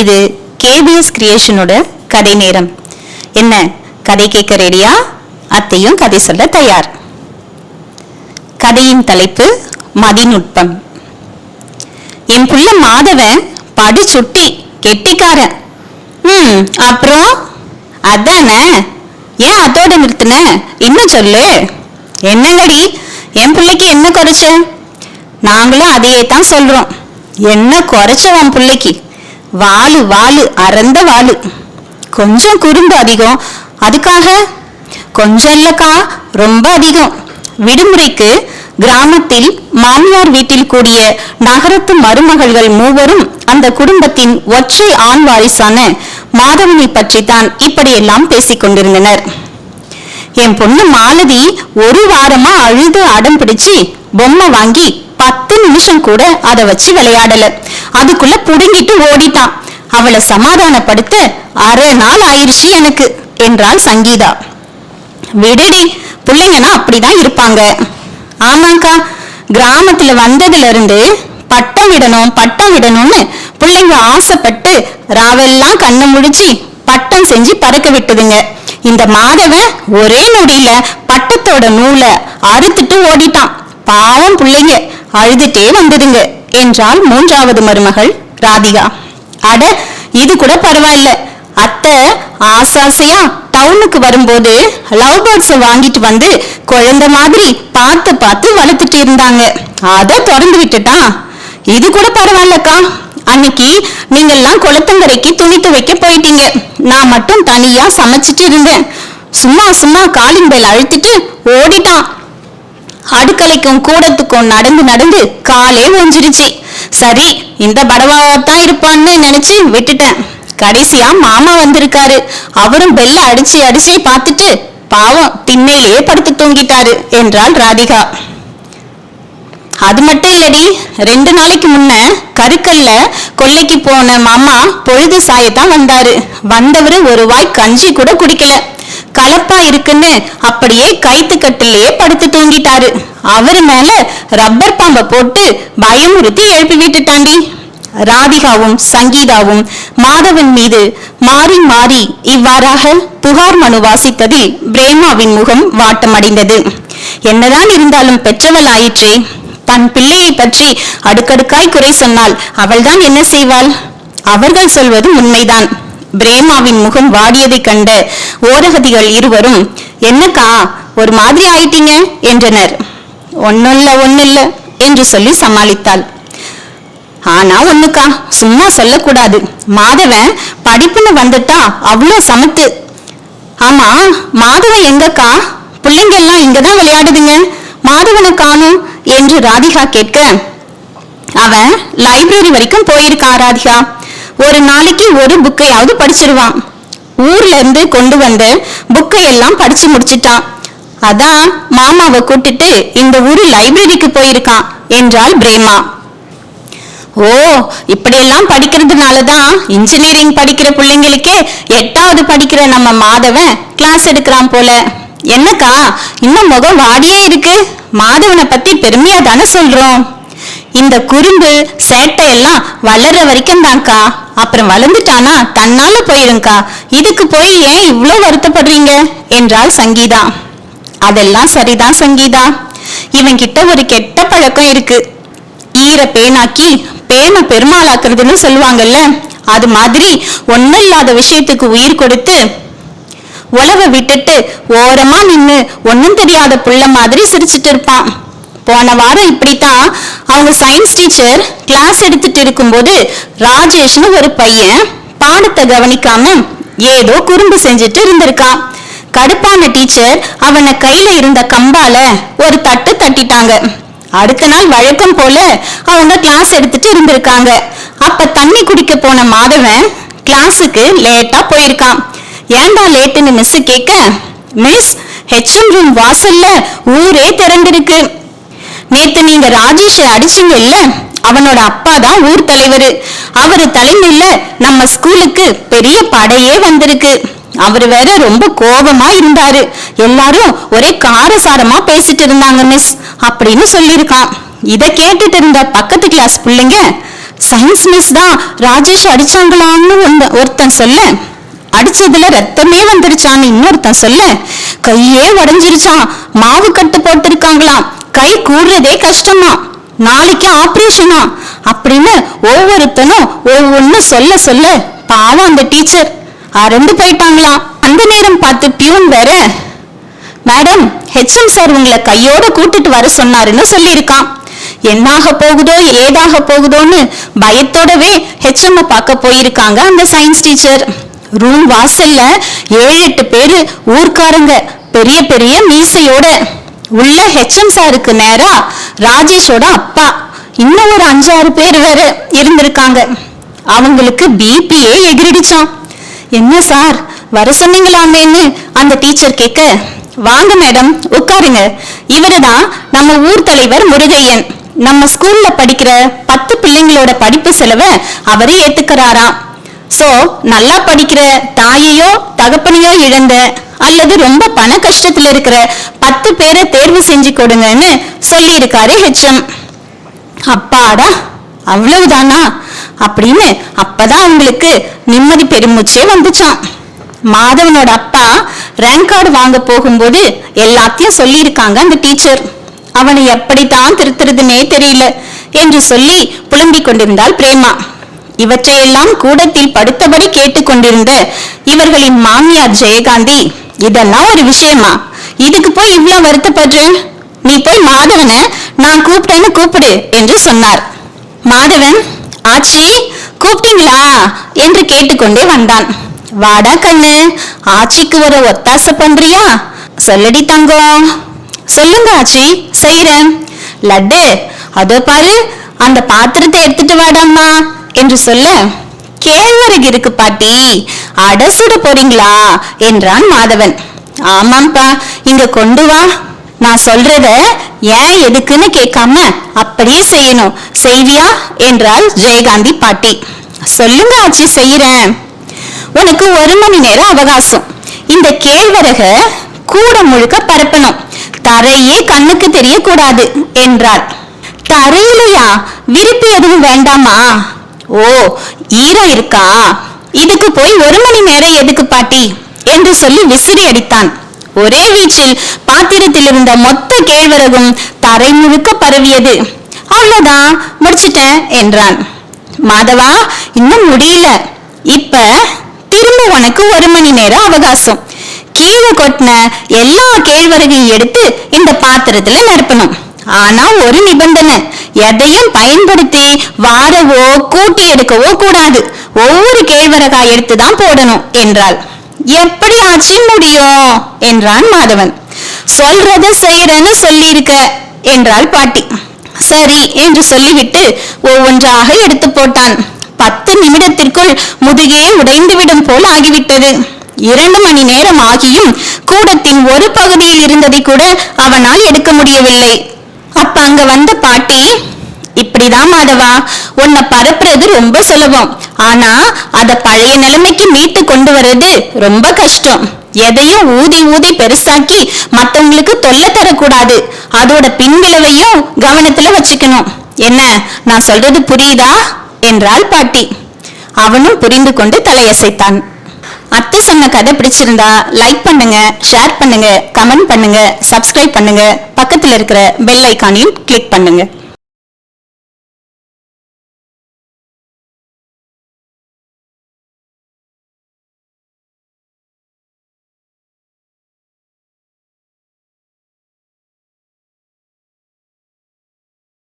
இது கேபிஎஸ் கிரியேஷனோட கதை நேரம். என்ன? கதை கேட்க ரெடியா அத்தையும் கதை சொல்ல தயார். கதையின் தலைப்பு மதிநுட்பம். என் புள்ள மாதவன் படு சுட்டி கெட்டிக்காரன். ம் அப்புறம்? அதானே? ஏன் அதோட நிறுத்தின? இன்னும் சொல்லு? என்னங்கடி? என் பிள்ளைக்கு என்ன குறைச்ச நாங்களும் அதையே தான் சொல்றோம். என்ன குறைச்ச உன் பிள்ளைக்கு? வாலு வாலு அறந்த வாலு. கொஞ்சம் குறும்பு அதிகம். அதுக்காக? கொஞ்சம் இல்லக்கா ரொம்ப அதிகம். விடுமுறைக்கு கிராமத்தில் மாமியார் வீட்டில் கூடிய நகரத்து மருமகள்கள் மூவரும் அந்த குடும்பத்தின் ஒற்றை ஆண் வாரிசான மாதவனை பற்றி தான் இப்படியெல்லாம் பேசிக் கொண்டிருந்தனர். என் பொண்ணு மாலதி ஒரு வாரமா அழுது அடம் பிடிச்சு பொம்மை வாங்கி நிமிஷம் கூட அதை வச்சு விளையாடல. அதுக்குள்ள புடுங்கிட்டு ஓடிட்டான். அவளை சமாதானப்படுத்த அரை நாள் ஆயிருச்சு எனக்கு என்றாள் சங்கீதா. விடுடி பிள்ளைங்கன்னா அப்படிதான் இருப்பாங்க. ஆமாக்கா கிராமத்துல வந்ததுல இருந்து பட்டம் விடணும் பட்டம் விடணும்னு பிள்ளைங்க ஆசைப்பட்டு ராவெல்லாம் கண்ணை முழிச்சு பட்டம் செஞ்சு பறக்க விட்டுதுங்க. இந்த மாதவன் ஒரே நொடியில பட்டத்தோட நூலை அறுத்துட்டு ஓடிட்டான். பாவம் பிள்ளைங்க. அழுதுட்டே வந்துடுங்க என்றாள் மூன்றாவது மருமகள் ராதிகா. அட இது கூட பரவாயில்ல. அத்தை ஆசாசையா டவுனுக்கு வரும்போது லவ் பேர்ட்ஸ் வாங்கிட்டு வந்து குழந்தை மாதிரி பார்த்து பார்த்து வளர்த்துட்டு இருந்தாங்க. அதை திறந்து விட்டுட்டா? இது கூட பரவாயில்லக்கா. அன்னைக்கு நீங்கெல்லாம் குளத்தங்கரைக்கு துணி துவைக்க போயிட்டீங்க. நான் மட்டும் தனியா சமைச்சிட்டு இருந்தேன். சும்மா சும்மா காலிங் பெல் அழுத்திட்டு ஓடிட்டான். அடுக்கலைக்கும் கூடத்துக்கும் நடந்து நடந்து காலே ஒஞ்சிருச்சு சரி இந்த படவாத்தான் இருப்பான்னு நினைச்சு விட்டுட்டேன். கடைசியா மாமா வந்திருக்காரு. அவரும் பெல்ல அடிச்சு அடிச்சு பார்த்துட்டு பாவம் திண்ணையிலேயே படுத்து தூங்கிட்டாரு என்றாள் ராதிகா. அது மட்டும் இல்லடி ரெண்டு நாளைக்கு முன்ன கருக்கல்ல கொல்லைக்கு போன மாமா பொழுது சாயத்தான் வந்தாரு. வந்தவரு ஒரு வாய் கஞ்சி கூட குடிக்கல. கலப்பா இருக்குன்னு அப்படியே கைத்து கட்டிலேயே படுத்து தூங்கிட்டாரு. அவரு மேல ரப்பர் பாம்பை போட்டு பயமுறுத்தி எழுப்பி விட்டுட்டாண்டி ராதிகாவும் சங்கீதாவும் மாதவன் மீது மாறி மாறி இவ்வாறாக புகார் மனு வாசித்ததில் பிரேமாவின் முகம் வாட்டமடைந்தது. என்னதான் இருந்தாலும் பெற்றவள் ஆயிற்றே தன் பிள்ளையை பற்றி அடுக்கடுக்காய் குறை சொன்னால் அவள்தான் என்ன செய்வாள்? அவர்கள் சொல்வது உண்மைதான். பிரேமாவின் முகம் வாடியதை கண்ட ஓரகதிகள் இருவரும் என்னக்கா ஒரு மாதிரி ஆயிட்டீங்க? என்றனர். ஒன்னுல்ல ஒன்னில்ல என்று சொல்லி சமாளித்தாள். ஆனா ஒண்ணுக்கா சும்மா சொல்லக்கூடாது. மாதவன் படிப்புன்னு வந்துட்டா அவ்வளோ சமத்து. ஆமா மாதவன் எங்கக்கா? பிள்ளைங்க எல்லாம் இங்கதான் விளையாடுதுங்க. மாதவனை காணும் என்று ராதிகா கேட்க அவன் லைப்ரரி வரைக்கும் போயிருக்கான் ராதிகா. ஒரு நாளைக்கு ஒரு புக்கையாவது படிச்சிருவான். ஊர்ல இருந்து கொண்டு வந்த புக்கை எல்லாம் படிச்சு முடிச்சிட்டான். அதான் மாமாவை கூட்டிட்டு இந்த ஊரு லைப்ரரிக்கு போயிருக்கான் என்றாள் பிரேமா. ஓ இப்படியெல்லாம் படிக்கிறதுனால தான் இன்ஜினியரிங் படிக்கிற பிள்ளைங்களுக்கே எட்டாவது படிக்கிற நம்ம மாதவன் கிளாஸ் எடுக்கிறான் போல. என்னக்கா இன்னும் முகம் வாடியே இருக்கு. மாதவனை பத்தி பெருமையா தானே சொல்றோம். இந்த குறும்பு சேட்டை எல்லாம் வளர்ற வரைக்கும் தான்க்கா. அப்புறம் வளர்ந்துட்டானா? தன்னால போயிருங்கக்கா. இதுக்கு போய் ஏன் இவ்வளோ வருத்தப்படுறீங்க? என்றாள் சங்கீதா. அதெல்லாம் சரிதான் சங்கீதா. இவன் கிட்ட ஒரு கெட்ட பழக்கம் இருக்கு. ஈர பேனாக்கி பேனை பெருமாளாக்குறதுன்னு சொல்லுவாங்கல்ல அது மாதிரி ஒன்னும் இல்லாத விஷயத்துக்கு உயிர் கொடுத்து உழவை விட்டுட்டு ஓரமா நின்னு ஒன்னும் தெரியாத புள்ள மாதிரி சிரிச்சிட்டு இருப்பான். போன வாரம் இப்படித்தான் அவங்க சயின்ஸ் டீச்சர் கிளாஸ் எடுத்துட்டு இருக்கும்போது ராஜேஷ்னு ஒரு பையன் பாடத்தை கவனிக்காம ஏதோ குறும்பு செஞ்சுட்டு இருந்திருக்கான். கடுப்பான டீச்சர் அவனை கையில இருந்த கம்பால ஒரு தட்டு தட்டிட்டாங்க. அடுத்த நாள் வழக்கம் போல அவங்க கிளாஸ் எடுத்துட்டு இருந்திருக்காங்க. அப்ப தண்ணி குடிக்க போன மாதவன் கிளாஸுக்கு லேட்டா போயிருக்கான். ஏன்டா லேட்டுன்னு மிஸ் கேட்க மிஸ் ஹெச்எம் ரூம் வாசல்ல ஊரே திறந்திருக்கு. நேத்து நீங்க ராஜேஷ அடிச்சீங்க இல்ல அவனோட அப்பா தான் ஊர் தலைவர். அவரு தலைமையில நம்ம ஸ்கூலுக்கு பெரிய படையே வந்திருக்கு. அவர் வேற ரொம்ப கோபமா இருந்தாரு. எல்லாரும் ஒரே காரசாரமா பேசிட்டு இருந்தாங்க மிஸ். அப்படின்னு சொல்லியிருக்கான். இத கேட்டுட்டு இருந்த பக்கத்து கிளாஸ் பிள்ளைங்க சயின்ஸ் மிஸ் தான் ராஜேஷ் அடிச்சாங்களான்னு ஒருத்தன் சொல்ல. அடிச்சதுல ரத்தமே வந்துருச்சான்னு இன்னொருத்தன் சொல்ல. கையே உடஞ்சிருச்சான். மாவு கட்டு போட்டிருக்காங்களாம். கை கூடுறதே கஷ்டமா? நாளைக்கு ஆபரேஷனா? அப்படின்னு ஒவ்வொருத்தனும் ஒவ்வொன்னு சொல்ல சொல்ல பாவம் அந்த டீச்சர். அரண்டு போயிட்டாங்களாம் அந்த நேரம் பார்த்து பியூன் வேற. மேடம் ஹெச்எம் சார் உங்களை கையோட கூட்டிட்டு வர சொன்னாருன்னு சொல்லியிருக்கான். என்னாக போகுதோ ஏதாக போகுதோன்னு பயத்தோடவே ஹெச்எம் பார்க்க போயிருக்காங்க அந்த சயின்ஸ் டீச்சர். ரூம் வாசல்ல ஏழு எட்டு பேரு ஊர்க்காரங்க. பெரிய பெரிய மீசையோட உள்ள ஹெச்எம் சாருக்கு நேரா ராஜேஷோட அப்பா. இன்னும் ஒரு அஞ்சாறு பேர் வேற இருந்திருக்காங்க. அவங்களுக்கு பிபியே எகிரிடுச்சான் என்ன சார் வர சொன்னீங்களாமேன்னு அந்த டீச்சர் கேட்க வாங்க மேடம் உட்காருங்க. இவருதான் நம்ம ஊர் தலைவர் முருகையன். நம்ம ஸ்கூல்ல படிக்கிற பத்து பிள்ளைங்களோட படிப்பு செலவை அவரே ஏத்துக்கிறாராம். சோ நல்லா படிக்கிற தாயையோ தகப்பனையோ இழந்த அல்லது ரொம்ப பண கஷ்டத்துல இருக்கிற பத்து பேரை தேர்வு செஞ்சு கொடுங்கன்னு சொல்லியிருக்காரு ஹெச்எம். அப்பாடா அவ்வளவுதானா? அப்படின்னு அப்பதான் அவங்களுக்கு நிம்மதி பெருமூச்சே வந்துச்சான் மாதவனோட அப்பா ரேங்க் கார்டு வாங்க போகும்போது எல்லாத்தையும் சொல்லியிருக்காங்க அந்த டீச்சர். அவனை எப்படித்தான் திருத்துறதுன்னே தெரியல என்று சொல்லி புலம்பிக் கொண்டிருந்தாள் பிரேமா. இவற்றையெல்லாம் கூடத்தில் படுத்தபடி கேட்டுக்கொண்டிருந்த இவர்களின் மாமியார் ஜெயகாந்தி இதெல்லாம் ஒரு விஷயமா? இதுக்கு போய் இவ்ளோ வருத்தப்படுற? நீ போய் மாதவனை நான் கூப்பிட்டேன்னு கூப்பிடு என்று சொன்னார். மாதவன் ஆச்சி கூப்பிட்டீங்களா? என்று கேட்டுக்கொண்டே வந்தான். வாடா கண்ணு ஆச்சிக்கு வர ஒத்தாசை பண்றியா? சொல்லடி தங்கம். சொல்லுங்க ஆச்சி செய்யறேன் லட்டு அதோ பாரு அந்த பாத்திரத்தை எடுத்துட்டு வாடாம்மா. என்று சொல்ல கேழ்வரகு இருக்கு பாட்டி அடை சுட போறீங்களா? என்றான் மாதவன். ஆமாம்ப்பா இங்க கொண்டு வா. நான் சொல்றத ஏன் எதுக்குன்னு கேட்காம அப்படியே செய்யணும். செய்வியா? என்றாள் ஜெயகாந்தி பாட்டி. சொல்லுங்க ஆச்சி செய்யறேன். உனக்கு ஒரு மணி நேரம் அவகாசம். இந்த கேழ்வரக கூட முழுக்க பரப்பணும். தரையே கண்ணுக்கு தெரியக்கூடாது என்றாள். தரையிலையா? விரிப்பு எதுவும் வேண்டாமா? ஓ ஈரம் இருக்கா? இதுக்கு போய் ஒரு மணி நேரம் எதுக்கு பாட்டி? என்று சொல்லி விசிறி அடித்தான் ஒரே வீச்சில் பாத்திரத்தில் இருந்த மொத்த கேழ்வரகும் தரை முழுக்க பரவியது. அவ்வளவுதான் முடிச்சிட்டேன் என்றான். மாதவா இன்னும் முடியல. இப்ப திரும்ப உனக்கு ஒரு மணி நேரம் அவகாசம். கீழே கொட்டின எல்லா கேழ்வரகையும் எடுத்து இந்த பாத்திரத்துல நிரப்பணும் ஆனா ஒரு நிபந்தனை. எதையும் பயன்படுத்தி வாரவோ கூட்டி எடுக்கவோ கூடாது. ஒவ்வொரு கேழ்வரகாய் எடுத்து தான் போடணும் என்றாள். எப்படி ஆச்சு முடியும்? என்றான் மாதவன். சொல்றத செய்யறேன்னு சொல்லியிருக்க என்றாள் பாட்டி. சரி என்று சொல்லிவிட்டு ஒவ்வொன்றாக எடுத்து போட்டான். பத்து நிமிடத்திற்குள் முதுகே உடைந்துவிடும் போல் ஆகிவிட்டது. இரண்டு மணி நேரம் ஆகியும் கூடத்தின் ஒரு பகுதியில் இருந்ததை கூட அவனால் எடுக்க முடியவில்லை. அப்ப அங்க வந்த பாட்டி இப்படிதான் மாதவா உன்னை பரப்புறது ரொம்ப சுலபம். ஆனா அத பழைய நிலைமைக்கு மீட்டு கொண்டு வர்றது ரொம்ப கஷ்டம். எதையும் ஊதி ஊதி பெருசாக்கி மத்தவங்களுக்கு தொல்லை தரக்கூடாது. அதோட பின்விளைவையும் கவனத்துல வச்சுக்கணும். என்ன நான் சொல்றது புரியுதா? என்றாள் பாட்டி. அவனும் புரிந்து கொண்டு தலையசைத்தான். சொன்ன கதை பிடிச்சிருந்தா லைக் பண்ணுங்க ஷேர் பண்ணுங்க கமெண்ட் பண்ணுங்க சப்ஸ்கிரைப் பண்ணுங்க. பக்கத்தில் இருக்கிற பெல் ஐக்கானையும் கிளிக் பண்ணுங்க.